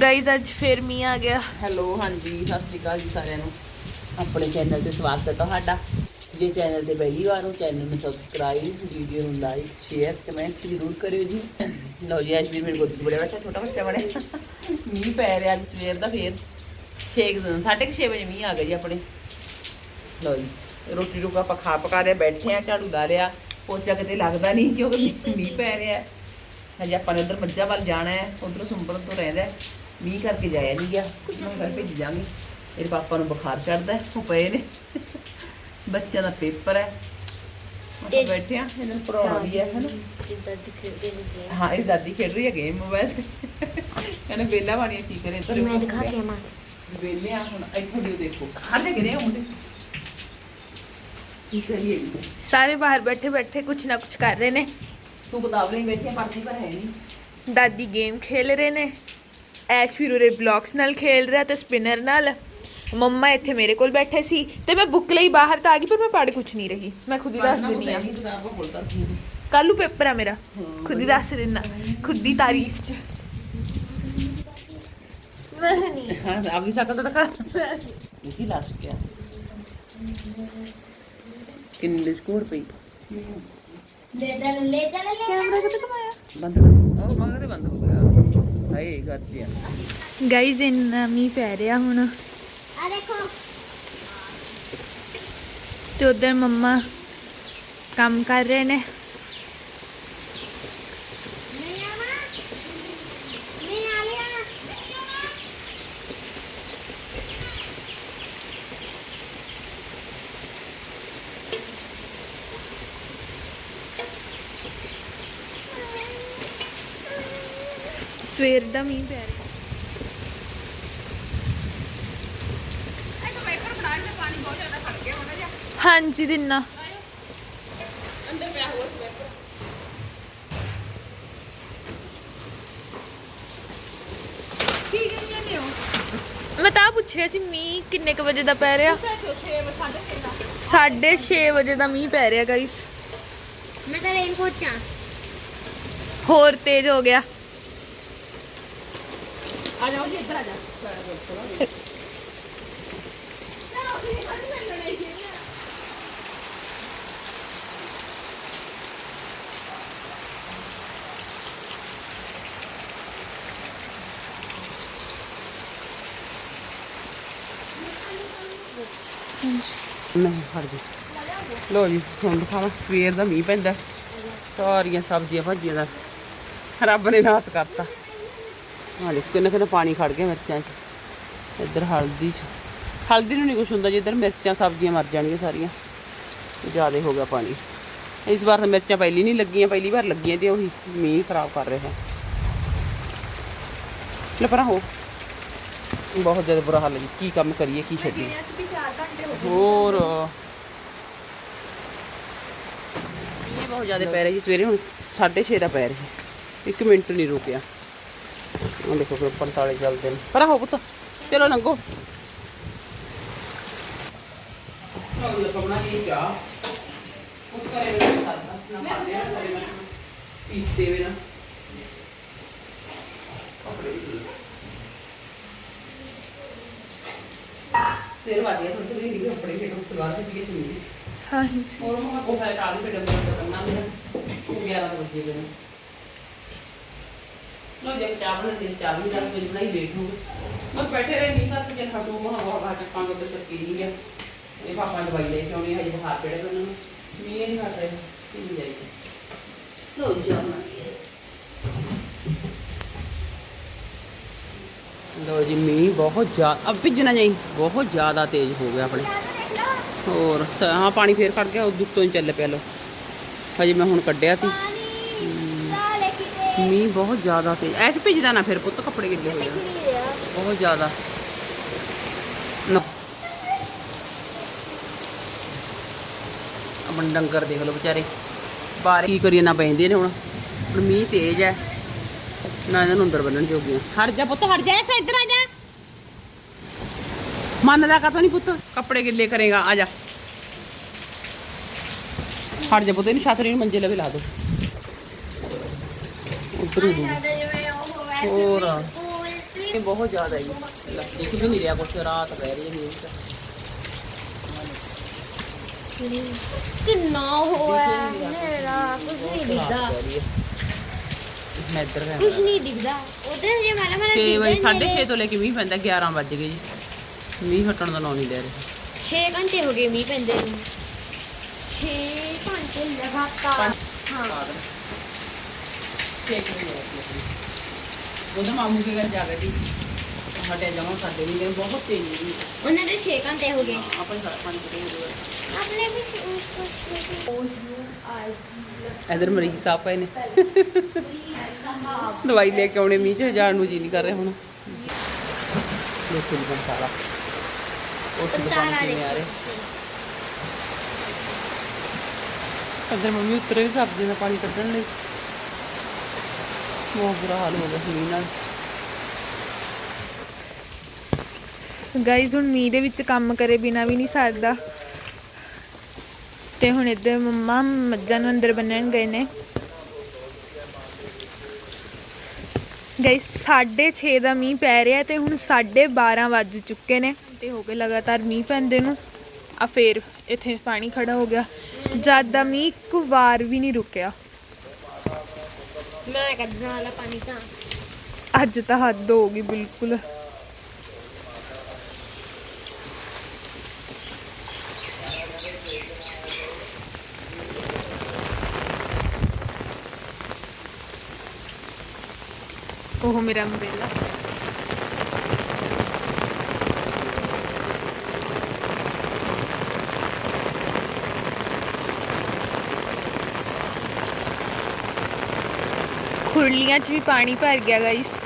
Guys ਅੱਜ ਫੇਰ ਮੀਂਹ ਆ ਗਿਆ। ਹੈਲੋ ਹਾਂਜੀ, ਸਤਿ ਸ਼੍ਰੀ ਅਕਾਲ ਜੀ ਸਾਰਿਆਂ ਨੂੰ। ਆਪਣੇ ਚੈਨਲ ਤੇ ਸਵਾਗਤ ਹੈ ਤੁਹਾਡਾ। ਜੇ ਚੈਨਲ ਤੇ ਪਹਿਲੀ ਵਾਰ ਹੋ ਚੈਨਲ ਨੂੰ ਸਬਸਕ੍ਰਾਈਬ ਵੀਡੀਓ ਨੂੰ ਲਾਈਕ ਸ਼ੇਅਰ ਕਮੈਂਟ ਜ਼ਰੂਰ ਕਰਿਓ ਜੀ। ਲਓ ਜੀ, ਅੱਜ ਵੀ ਮੇਰੇ ਕੋਲ ਬੜੇ ਬੈਠਾ, ਛੋਟਾ ਬੱਚਾ ਬੜੇ ਮੀਂਹ ਪੈ ਰਿਹਾ ਅੱਜ ਸਵੇਰ ਦਾ ਫੇਰ। 6 ਸਾਢੇ ਕੁ ਛੇ ਵਜੇ ਮੀਂਹ ਆ ਗਿਆ ਜੀ ਆਪਣੇ। ਲਓ ਜੀ, ਰੋਟੀ ਰੋਕਾ ਪਖਾ ਪਕਾ ਰਿਆ ਬੈਠੇ ਆ ਝਾੜੂ ਲਾ ਰਿਆ ਪੋਚਾ ਕਿਤੇ ਲੱਗਦਾ ਨਹੀਂ ਕਿਉਂਕਿ ਮੀਂਹ- ਮੀਂਹ ਪੈ ਰਿਹਾ। ਹਜੇ ਆਪਾਂ ਨੇ ਉਧਰ ਮੱਝਾਂ ਵੱਲ ਜਾਣਾ ਹੈ ਉਧਰ ਸੁੰਬਰ ਤੋਂ ਰਹਿੰਦਾ। ਮੀਂਹ ਕਰਕੇ ਜਾਇਆ ਨਹੀਂ ਗਿਆ ਮੈਂ ਘਰ ਭੇਜ ਜਾਵਾਂਗੇ। ਮੇਰੇ ਪਾਪਾ ਨੂੰ ਬੁਖਾਰ ਚੜਦਾ ਹੈ ਉਹ ਪਏ ਨੇ। ਬੱਚਿਆਂ ਦਾ ਪੇਪਰ ਹੈ। ਆਪਾਂ ਬੈਠੇ ਆ ਇਹਨਾਂ ਨੂੰ ਪੜਾਉਣਾ ਵੀ ਹੈ ਹਨਾ। ਹਾਂ ਇਹ ਦਾਦੀ ਖੇਡ ਰਹੀ ਹੈ ਗੇਮ ਮੋਬਾਈਲ ਤੇ। ਕਹਿੰਦੇ ਬੇਲਾ ਬਾਣੀ ਕੀ ਕਰੇ ਤੇ ਮੈਂ ਦਿਖਾ ਕੇ ਮਾਂ ਵੇਲੇ ਆ ਹੁਣ ਇੱਥੋਂ ਦੀ ਦੇਖੋ। ਹਰ ਜਗ੍ਹਾ ਨੇ ਹੁੰਦੇ ਕੀ ਕਰੀਏ? ਸਾਰੇ ਬਾਹਰ ਬੈਠੇ ਬੈਠੇ ਕੁਛ ਨਾ ਕੁਛ ਕਰ ਰਹੇ ਨੇ। ਤੂੰ ਕਿਤਾਬ ਲਈ ਬੈਠੀ ਆ ਪੜ੍ਹਦੀ ਪਰ ਹੈ ਨਹੀਂ ਦਾਦੀ ਗੇਮ ਖੇਲ ਰਹੇ ਨੇ। ਐਸ਼ ਫਿਰ ਉਰੇ ਬਲੌਕਸ ਨਾਲ ਖੇਲ ਰਿਹਾ ਤੇ ਸਪਿਨਰ ਨਾਲ। ਮੰਮਾ ਇੱਥੇ ਮੇਰੇ ਕੋਲ ਬੈਠੇ ਸੀ ਤੇ ਮੈਂ ਬੁੱਕ ਲਈ ਬਾਹਰ ਤਾਂ ਆ ਗਈ ਪਰ ਮੈਂ ਪੜ੍ਹ ਕੁਛ ਨਹੀਂ ਰਹੀ। ਮੈਂ ਖੁਦ ਹੀ ਦੱਸ ਦਿੰਦੀ ਆ ਕਿਤਾਬ ਕੋਲ ਕਰ ਕੀ ਕੱਲ ਨੂੰ ਪੇਪਰ ਆ ਮੇਰਾ। ਖੁਦ ਹੀ ਦੱਸ ਦਿੰਦਾ ਖੁਦ ਦੀ ਤਾਰੀਫ ਚ। ਮੈਂ ਨਹੀਂ। ਹਾਂ ਆਪ ਵੀ ਸਕਲ ਤਾਂ ਦਿਖਾ। ਇਹ ਲਾਸ ਗਿਆ ਕਿੰਨੇ ਸਕੋਰ ਪਈ? ਲੈ ਚੱਲ ਲੈ ਚੱਲ ਲੈ ਕੈਮਰਾ ਕਿੱਥੇ ਕਮਾਇਆ ਬੰਦ ਕਰ। ਉਹ ਮੰਗ ਤੇ ਬੰਦ ਹੋ ਗਿਆ। ਹਾਏ ਗੱਜਿਆ ਗਾਈਜ਼ ਇੰਨਾ ਮੀਂਹ ਪੈ ਰਿਹਾ ਹੁਣ। ਆ ਦੇਖੋ। ਤੇ ਉਧਰ ਮੰਮਾ ਕੰਮ ਕਰ ਰਹੇ ਨੇ। ਸਵੇਰ ਦਾ ਮੀਂਹ ਪੈ ਰਿਹਾ। ਹਾਂਜੀ ਦਿਨਾ। ਮੈਂ ਤਾਂ ਪੁੱਛ ਰਿਹਾ ਸੀ ਮੀਂਹ ਕਿੰਨੇ ਕੁ ਵਜੇ ਦਾ ਪੈ ਰਿਹਾ? 6:30 ਵਜੇ ਦਾ ਮੀਂਹ ਪੈ ਰਿਹਾ ਗਾਇਸ ਮੈਂ ਤਾਂ ਰੇਨਕੋਟ ਚ ਹੋਰ ਤੇਜ਼ ਹੋ ਗਿਆ। ਆ ਜਾਓ ਜੀ, ਇੱਧਰ ਆ ਜਾ ਨਹੀਂ ਫੜ ਲੋ ਜੀ, ਹੁਣ ਦਿਖਾਵਾਂ, ਸਵੇਰ ਦਾ ਮੀਂਹ ਪੈਂਦਾ। ਸਾਰੀਆਂ ਸਬਜ਼ੀਆਂ ਭਾਜੀਆਂ ਦਾ। ਰੱਬ ਨੇ ਨਾਸ ਕਰਤਾ। ਹਾਂ ਦੇਖ ਕਿੰਨਾ ਕਿੰਨਾ ਪਾਣੀ ਖੜ ਗਿਆ ਮਿਰਚਾਂ 'ਚ। ਇੱਧਰ ਹਲਦੀ 'ਚ। ਹਲਦੀ ਨੂੰ ਨਹੀਂ ਕੁਛ ਹੁੰਦਾ ਜਿੱਧਰ ਮਿਰਚਾਂ ਸਬਜ਼ੀਆਂ ਮਰ ਜਾਣਗੀਆਂ ਸਾਰੀਆਂ। ਜ਼ਿਆਦਾ ਹੋ ਗਿਆ ਪਾਣੀ। ਇਸ ਵਾਰ ਤਾਂ ਮਿਰਚਾਂ ਪਹਿਲੀ ਨਹੀਂ ਲੱਗੀਆਂ ਪਹਿਲੀ ਵਾਰ ਲੱਗੀਆਂ ਤੇ ਉਹੀ ਮੀਂਹ ਖਰਾਬ ਕਰ ਰਿਹਾ। ਲੈ ਪਰਾਂ ਹੋ। ਬਹੁਤ ਜ਼ਿਆਦਾ ਬੁਰਾ ਹਾਲ ਹੈ ਕੀ ਕੰਮ ਕਰੀਏ ਕੀ ਛੱਡੀਏ। ਹੋਰ। ਇਹ ਬਹੁਤ ਜ਼ਿਆਦਾ ਪੈ ਰਹੀ ਜੀ ਸਵੇਰੇ ਹੁਣ 6:30 ਦਾ ਪੈ ਰਹੀ। ਇੱਕ ਮਿੰਟ ਨਹੀਂ ਰੁਕਿਆ। Hindi ko group pantali gal din. Para ho buto. Telo lang go. हाँ जी और मैं को है काल पे डबल करना मेरा 11 बजे लो जब चावल ने चावल दस बजे बनाई लेट हो गए बस बैठे रहे नहीं करते जब हटू वहाँ वहाँ वहाँ चक्का को तो चक्की नहीं गया ये पापा दवाई लेके आने है ये हाथ पेड़ पे उन्होंने मीए नहीं हट रहे नहीं जाएगी लो जाओ ਲੋ ਜੀ ਮੀਂਹ ਬਹੁਤ ਜ਼ਿਆਦਾ ਅਬ ਭਿੱਜਣਾ ਨਹੀਂ ਬਹੁਤ ਜ਼ਿਆਦਾ ਤੇਜ਼ ਹੋ ਗਿਆ ਆਪਣੇ ਹੋਰ ਸ- ਹਾਂ ਪਾਣੀ ਫੇਰ ਖੜ ਗਿਆ ਉਹ ਦੁੱਤੋਂ ਹੀ ਚੱਲ ਪਿਆ ਲੋ ਹਜੇ ਮੈਂ ਹੁਣ ਕੱਢਿਆ ਸੀ ਪਾਣੀ ਲਾ ਲੈ ਕਿਤੇ ਮੀਂਹ ਬਹੁਤ ਜ਼ਿਆਦਾ ਤੇਜ਼ ਐਸ ਭਿੱਜਦਾ ਨਾ ਫਿਰ ਪੁੱਤ, ਕੱਪੜੇ ਗਿੱਲੇ ਹੋ ਜਾਣ। ਬਹੁਤ ਜ਼ਿਆਦਾ। ਆਪਣੇ ਡੰਗਰ ਦੇਖ ਲਓ ਵਿਚਾਰੇ। ਬਾਹਰ ਕੀ ਕਰੀਏ, ਨਾ ਪੈਂਦੇ ਨੇ ਹੁਣ। ਹੁਣ ਮੀਂਹ ਤੇਜ਼ ਹੈ ਨਾ ਇਹਨਾਂ ਨੂੰ ਅੰਦਰ ਬੰਨਣ ਜੋਗੀਆਂ। ਹਟ ਜਾ ਪੁੱਤ, ਹਟ ਜਾ ਐਸਾ ਇੱਧਰ ਆ ਜਾ। ਮੰਨਦਾ ਕਾ ਨਹੀਂ ਪੁੱਤ? ਕੱਪੜੇ ਗਿੱਲੇ ਕਰੇਗਾ, ਆ ਜਾ। ਹਟ ਜਾ ਪੁੱਤ, ਇਹਨੂੰ ਛਾਤਰੀ ਨੂੰ ਮੰਜੇ ਲਵੇ ਲਾ ਦੋ। ਉਧਰ ਹੀ ਹੋਰ। ਇਹ ਬਹੁਤ ਜ਼ਿਆਦਾ ਹੈ ਦਿਖ ਵੀ ਨਹੀਂ ਰਿਹਾ ਕੁਛ ਰਾਤ ਪੈ ਰਹੀ ਹੈ ਮੀਂਹ ਤਾਂ। ਕਿੰਨਾ ਹੋਇਆ ਮੇਰਾ ਕੁਝ ਨਹੀਂ ਦਿਖਦਾ। ਮੈਂ ਇੱਧਰ ਗਿਆ ਕੁਝ ਨਹੀਂ ਦਿਖਦਾ। ਉਧਰ ਜੇ ਮਾਲਾ ਮਾਲਾ 6 ਵਜੇ 6:30 ਤੋਂ ਲੈ ਕੇ ਮੀਂਹ ਪੈਂਦਾ 11 ਵੱਜ ਗਏ ਜੀ। ਮੀਂਹ ਹਟਣ ਦਾ ਨਾਂ ਨਹੀਂ ਲੈ ਰਿਹਾ। 6 ਘੰਟੇ ਹੋ ਗਏ ਮੀਂਹ ਪੈਂਦੇ ਨੂੰ। 6 ਘੰਟੇ ਲਗਾਤਾਰ। ਹਾਂ। ਉਹਦਾ ਮਾਮੂ ਕੇ ਘਰ ਜਾ ਕੇ ਤੀ ਹਟੇ ਜਮਾ ਸਾਡੇ ਵੀ ਦਿਨ ਬਹੁਤ ਤੇਜ਼ ਜੀ ਉਹਨਾਂ ਦੇ 6 ਘੰਟੇ ਹੋ ਗਏ। ਆਪਾਂ ਹੀ ਪੰਜ ਕਰੇ ਆਪਣੇ ਵੀ ਕੁਝ ਇਧਰ ਮਰੀਜ਼ ਸਾਹਿਬ ਪਏ ਨੇ। ਦਵਾਈ ਲੈ ਕੇ ਆਉਣੇ ਮੀਂਹ ਚ ਜਾਣ ਨੂੰ ਜੀ ਨਹੀਂ ਕਰ ਰਿਹਾ ਹੁਣ। ਦੇਖੋ ਜੀ ਸਾਰਾ। ਪਾਣੀ ਕਿਵੇਂ ਆ ਰਿਹਾ। ਅੰਦਰ ਮੰਮੀ ਉਤਰੇ ਸਬਜ਼ੀ ਦਾ ਪਾਣੀ ਕੱਢਣ ਲਈ। ਬਹੁਤ ਬੁਰਾ ਹਾਲ ਹੋ ਗਿਆ ਸੀ ਮੀਂਹ ਨਾਲ। ਗਾਈਜ਼ ਹੁਣ ਮੀਂਹ ਦੇ ਵਿੱਚ ਕੰਮ ਕਰੇ ਬਿਨਾ ਵੀ ਨਹੀਂ ਸਰਦਾ ਤੇ ਹੁਣ ਇੱਧਰ ਮੰਮਾ ਮੱਝਾਂ ਨੂੰ ਅੰਦਰ ਬੰਨਣ ਗਏ ਨੇ। ਗਾਈਜ਼ 6:30 ਦਾ ਮੀਂਹ ਪੈ ਰਿਹਾ ਤੇ ਹੁਣ 12:30 ਵੱਜ ਚੁੱਕੇ ਨੇ। ਤੇ ਹੋ ਗਏ ਲਗਾਤਾਰ ਮੀਂਹ ਪੈਂਦੇ ਨੂੰ। ਆ ਫੇਰ ਇੱਥੇ ਪਾਣੀ ਖੜਾ ਹੋ ਗਿਆ। ਜਦ ਦਾ ਮੀਂਹ ਇੱਕ ਵਾਰ ਵੀ ਨਹੀਂ ਰੁਕਿਆ। ਮੈਂ ਕੱਢਣ ਵਾਲਾ ਪਾਣੀ ਤਾਂ ਅੱਜ ਤਾਂ ਹੱਦ ਹੋ ਗਈ ਬਿਲਕੁਲ ਉਹ ਮੇਰਾ ਅੰਬ੍ਰੇਲਾ ਖੁਰਲੀਆਂ 'ਚ ਵੀ ਪਾਣੀ ਭਰ ਗਿਆ ਗਾਇਸ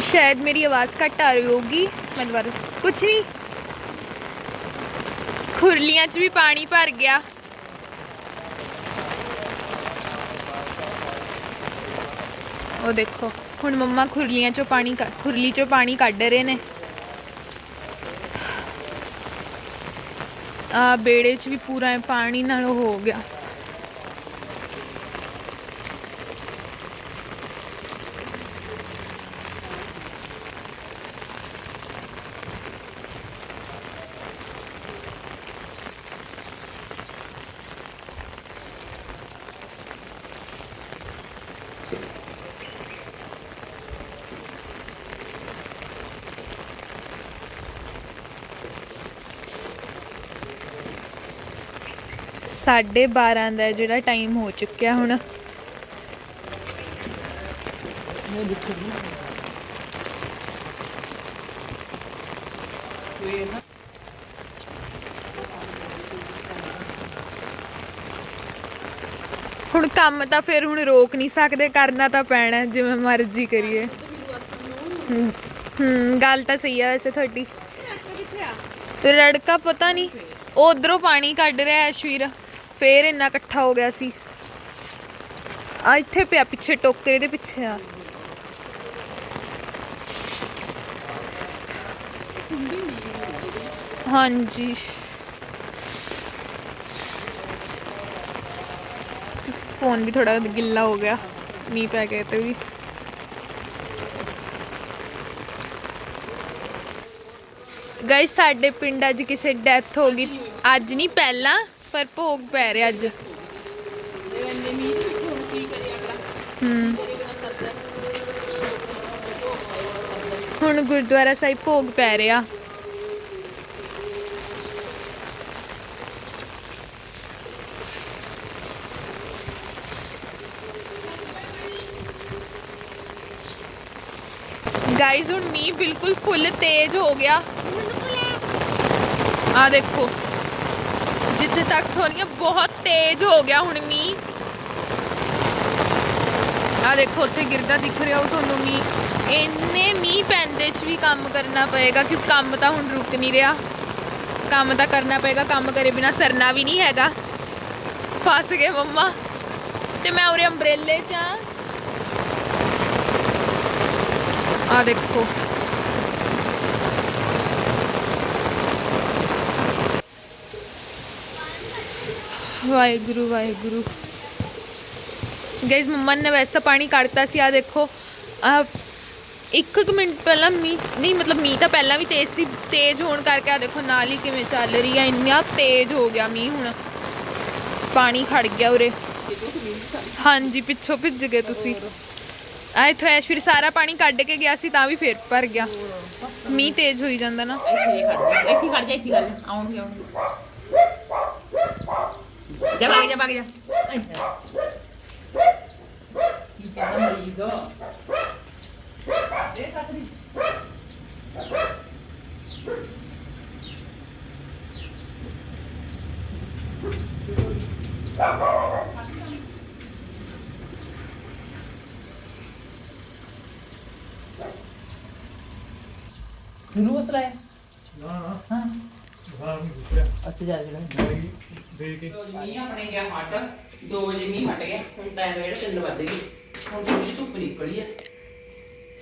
ਸ਼ਾਇਦ ਮੇਰੀ ਆਵਾਜ਼ ਘੱਟ ਆ ਰਹੀ ਹੋਗੀ ਮੈਂ ਦੁਬਾਰਾ ਕੁਛ ਨਹੀਂ ਖੁਰਲੀਆਂ 'ਚ ਵੀ ਪਾਣੀ ਭਰ ਗਿਆ। ਉਹ ਦੇਖੋ, ਹੁਣ ਮੰਮਾ ਖੁਰਲੀਆਂ 'ਚੋਂ ਪਾਣੀ ਕੱਢ- ਖੁਰਲੀ 'ਚੋਂ ਪਾਣੀ ਕੱਢ ਰਹੇ ਨੇ। ਆ ਬੇੜੇ 'ਚ ਵੀ ਪੂਰਾ ਪਾਣੀ ਨਾਲ ਹੋ ਗਿਆ। ਸਾਢੇ 12 ਦਾ ਜਿਹੜਾ ਟਾਈਮ ਹੋ ਚੁੱਕਿਆ ਹੁਣ। ਹੁਣ ਕੰਮ ਤਾਂ ਫਿਰ ਹੁਣ ਰੋਕ ਨਹੀਂ ਸਕਦੇ ਕਰਨਾ ਤਾਂ ਪੈਣਾ ਜਿਵੇਂ ਮਰਜ਼ੀ ਕਰੀਏ। ਹੂੰ ਹੂੰ, ਗੱਲ ਤਾਂ ਸਹੀ ਆ ਵੈਸੇ ਤੁਹਾਡੀ। ਤੇ ਲੜਕਾ ਪਤਾ ਨਹੀਂ ਉਹ ਉਧਰੋਂ ਪਾਣੀ ਕੱਢ ਰਿਹਾ ਐਸ਼ਵੀਰ। ਫੇਰ ਇੰਨਾ ਇਕੱਠਾ ਹੋ ਗਿਆ ਸੀ। ਆ ਇੱਥੇ ਪਿਆ ਪਿੱਛੇ ਟੋਕਰੇ ਦੇ ਪਿੱਛੇ ਆ। ਹਾਂਜੀ। ਫੋਨ ਵੀ ਥੋੜਾ ਗਿੱਲਾ ਹੋ ਗਿਆ, ਮੀਂਹ ਪੈ ਗਿਆ ਤੇ ਵੀ। ਗਾਇਸ ਸਾਡੇ ਪਿੰਡ ਅੱਜ ਕਿਸੇ ਡੈਥ ਹੋ ਗਈ। ਅੱਜ ਨਹੀਂ, ਪਹਿਲਾਂ। ਪਰ ਭੋਗ ਪੈ ਰਿਹਾ ਅੱਜ। ਹੂੰ। ਹੁਣ ਗੁਰਦੁਆਰਾ ਸਾਹਿਬ ਭੋਗ ਪੈ ਰਿਹਾ। ਗਾਇਸ ਹੁਣ ਮੀਂਹ ਬਿਲਕੁਲ ਫੁੱਲ ਤੇਜ਼ ਹੋ ਗਿਆ। ਆ ਦੇਖੋ। ਜਿੱਥੇ ਤੱਕ ਥੋੜੀਆਂ ਬਹੁਤ ਤੇਜ਼ ਹੋ ਗਿਆ ਹੁਣ ਮੀਂਹ। ਆ ਦੇਖੋ, ਉੱਥੇ ਗਿਰਦਾ ਦਿਖ ਰਿਹਾ ਉਹ ਤੁਹਾਨੂੰ ਮੀਂਹ। ਇੰਨੇ ਮੀਂਹ ਪੈਂਦੇ ਚ ਵੀ ਕੰਮ ਕਰਨਾ ਪਏਗਾ ਕਿਉਂਕਿ ਕੰਮ ਤਾਂ ਹੁਣ ਰੁਕ ਨਹੀਂ ਰਿਹਾ। ਕੰਮ ਤਾਂ ਕਰਨਾ ਪਏਗਾ, ਕੰਮ ਕਰੇ ਬਿਨਾ ਸਰਨਾ ਵੀ ਨਹੀਂ ਹੈਗਾ। ਫਸ ਗਏ ਮੰਮਾ। ਤੇ ਮੈਂ ਉਰੇ ਅੰਬ੍ਰੇਲੇ ਚ ਆ। ਆ ਦੇਖੋ। ਵਾਹਿਗੁਰੂ ਵਾਹਿਗੁਰੂ। ਗਾਇਸ ਮੰਮਾ ਨੇ ਵੈਸੇ ਤਾਂ ਪਾਣੀ ਕੱਢਤਾ ਸੀ, ਆ ਦੇਖੋ। ਆ, ਇੱਕ ਕੁ ਮਿੰਟ ਪਹਿਲਾਂ ਮੀਂਹ, ਨਹੀਂ, ਮਤਲਬ ਮੀਂਹ ਤਾਂ ਪਹਿਲਾਂ ਵੀ ਤੇਜ਼ ਸੀ, ਤੇਜ਼ ਹੋਣ ਕਰਕੇ ਆ ਦੇਖੋ ਨਾਲ ਹੀ ਕਿਵੇਂ ਚੱਲ ਰਹੀ ਆ, ਇੰਨਾ ਤੇਜ਼ ਹੋ ਗਿਆ ਮੀਂਹ ਹੁਣ। ਪਾਣੀ ਖੜ ਗਿਆ ਉਰੇ। ਹਾਂਜੀ, ਪਿੱਛੋਂ ਭਿੱਜ ਗਏ ਤੁਸੀਂ। ਆ ਇੱਥੋਂ ਐਸ਼ਵਰ ਸਾਰਾ ਪਾਣੀ ਕੱਢ ਕੇ ਗਿਆ ਸੀ, ਤਾਂ ਵੀ ਫੇਰ ਭਰ ਗਿਆ। ਮੀਂਹ ਤੇਜ਼ ਹੋਈ ਜਾਂਦਾ ਨਾ। ਇੱਥੇ ਖੜ ਜਾ, ਇੱਥੇ ਖੜ ਜਾ, ਇੱਥੇ ਖੜ ਜਾ। ਆਉਣਗੇ ਆਉਣਗੇ ਜਾ ਭਾਗ ਜਾ ਭਾਗ ਜਾ ਕੀ ਕਹਿੰਦਾ ਮਰੀਜ਼ ਇਹ ਕੱਟਦੀ ਨੂੰ ਮਸਲਾ ਹੈ ਨਾ ਅੱਛਾ ਜਾ ਜਿਹੜਾ ਦਵਾਈ ਦੇ ਕੇ। ਮੀਂਹ ਆਪਣੇ ਗਿਆ ਹਟ। 2 ਵਜੇ ਮੀਂਹ ਹਟ ਗਿਆ। ਹੁਣ ਟਾਈਮ ਵੇੜ 3 ਵੱਜ ਗਏ ਹੁਣ ਥੋੜੀ ਧੁੱਪ ਨਿਕਲੀ ਹੈ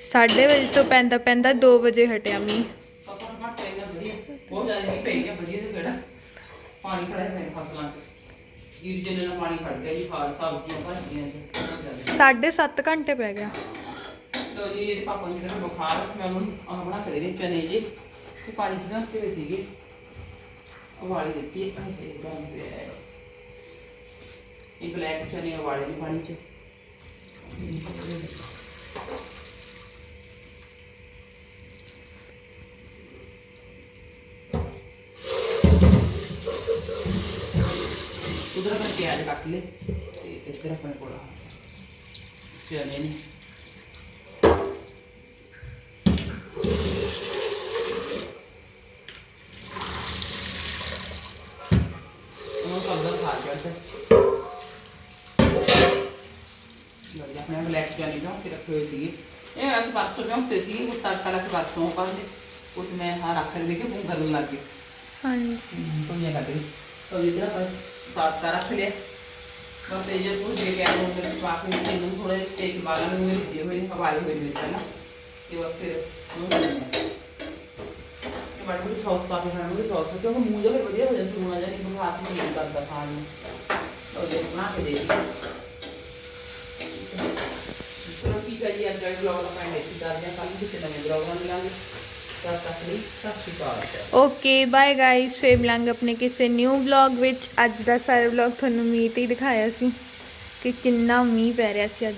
ਸਾਢੇ ਵਜੇ ਤੋਂ ਪੈਂਦਾ ਪੈਂਦਾ 2 ਵਜੇ ਹਟਿਆ ਮੀਂਹ। ਪਾਪਾ ਮਾ ਟਾਈਮ ਨਾਲ ਵਧੀਆ। ਬਹੁਤ ਜ਼ਿਆਦਾ ਮੀਂਹ ਪੈ ਗਿਆ ਵਧੀਆ ਤੇ ਕਿਹੜਾ? ਪਾਣੀ ਖੜਾ ਹੈ ਮੇਰੇ ਫਸਲਾਂ 'ਚ। ਜੀਰ ਜਿੰਨੇ ਨਾਲ ਪਾਣੀ ਖੜ ਗਿਆ ਜੀ ਫਾਲ ਸਬਜ਼ੀਆਂ ਭਰ ਗਈਆਂ ਜੀ। ਬਹੁਤ ਜ਼ਿਆਦਾ। ਸਾਢੇ ਸੱਤ ਘੰਟੇ ਪੈ ਗਿਆ। ਤੋ ਜੀ ਇਹਦੇ ਪਾਪਾ ਨੂੰ ਜਿਹੜਾ ਬੁਖਾਰ ਮੈਂ ਉਹਨੂੰ ਆਹ ਬਣਾ ਕੇ ਦੇ ਰਹੀ ਚਨੇ ਜੀ ਤੇ ਪਾਣੀ ਚ ਨਾ ਤੇ ਸੀਗੇ? ਉਹ ਵਾਲੀ ਦਿੱਤੀ ਹੈ ਇਹ ਬੰਦ ਹੈ ਇਹ ਬਲੈਕ ਚਨੇ ਵਾਲੇ ਨੇ ਪਾਣੀ ਚ ਉਧਰ ਆਪਣੇ ਪਿਆਜ਼ ਕੱਟ ਲੈ ਤੇ ਇੱਧਰ ਆਪਣੇ ਕੋਲ ਆਹ ਚਨੇ ਨੇ ਉਹਨੂੰ ਕਲਰ ਖਾ ਗਿਆ ਤੇ ਲੋ ਆਪਣੇ ਬਲੈਕ ਚਨੇ ਜੋ ਕਿ ਰੱਖੇ ਹੋਏ ਸੀਗੇ ਇਹ ਅਸੀਂ ਪਰਸੋਂ ਬਣਾਉਂਦੇ ਸੀ ਉਹ ਤੜਕਾ ਲਾ ਕੇ ਪਰਸੋਂ ਕਰਦੇ ਉਸ ਮੈਂ ਹਾਂ ਰੱਖ ਕੇ ਦੇਖੇ ਮੂੰਹ ਕਰਨ ਲੱਗ ਗਏ ਹਾਂਜੀ ਧੁਨੀਆ ਕੱਢ ਲਈ ਤਾਂ ਇਧਰ ਆਪਾਂ ਸਾਫ਼ ਕਰ ਰੱਖ ਲਿਆ ਬਸ ਇਹ ਜੇ ਤੂੰ ਜੇ ਕੇ ਆਉਂ ਤੇ ਬਾਕੀ ਨੂੰ ਇਹਨੂੰ ਥੋੜੇ ਤੇਜ਼ ਬਾਲਾਂ ਨੂੰ ਮਿਲ ਜੇ ਹੋਏ ਹਵਾਲੇ ਹੋਏ ਨੇ ਪਹਿਲਾਂ ਤੇ ਬਸ ਫਿਰ ਉਹਨੂੰ ਕਰਨਾ ਇਹ ਬੜੀ ਬੜੀ ਸੌਸ ਪਾ ਕੇ ਖਾਣਾ ਵੀ ਸੌਸ ਕਿਉਂਕਿ ਮੂੰਹ ਜਿਹਾ ਫਿਰ ਵਧੀਆ ਹੋ ਜਾਂਦਾ ਸੂਣਾ ਜਿਹਾ ਨਹੀਂ ਹੱਥ ਨਹੀਂ ਨਹੀਂ ਕਰਦਾ ਖਾਣ ਨੂੰ ਤਾਂ ਉਹ ਬਣਾ ਕੇ ਦੇ ਦਿੱਤੀ ਚਲੋ ਠੀਕ ਹੈ ਜੀ ਅੱਜ ਦਾ ਵਲੌਗ ਆਪਾਂ ਐਂਡ ਇੱਥੇ ਕਰਦੇ ਹਾਂ, ਕੱਲ੍ਹ ਕਿਸੇ ਨਵੇਂ ਵਲੌਗ ਨਾਲ ਮਿਲਾਂਗੇ। ਤਦ ਤੱਕ ਲਈ ਸਤਿ ਸ਼੍ਰੀ ਅਕਾਲ। ਓਕੇ ਬਾਏ ਗਾਇਸ ਫੇਰ ਮਿਲਾਂਗੇ ਆਪਣੇ ਕਿਸੇ ਨਿਊ ਵਲੌਗ ਵਿੱਚ। ਅੱਜ ਦਾ ਸਾਰਾ ਵਲੌਗ ਤੁਹਾਨੂੰ ਮੀਂਹ ਤੇ ਹੀ ਦਿਖਾਇਆ ਸੀ ਕਿ ਕਿੰਨਾ ਮੀਂਹ ਪੈ ਰਿਹਾ ਸੀ ਅੱਜ।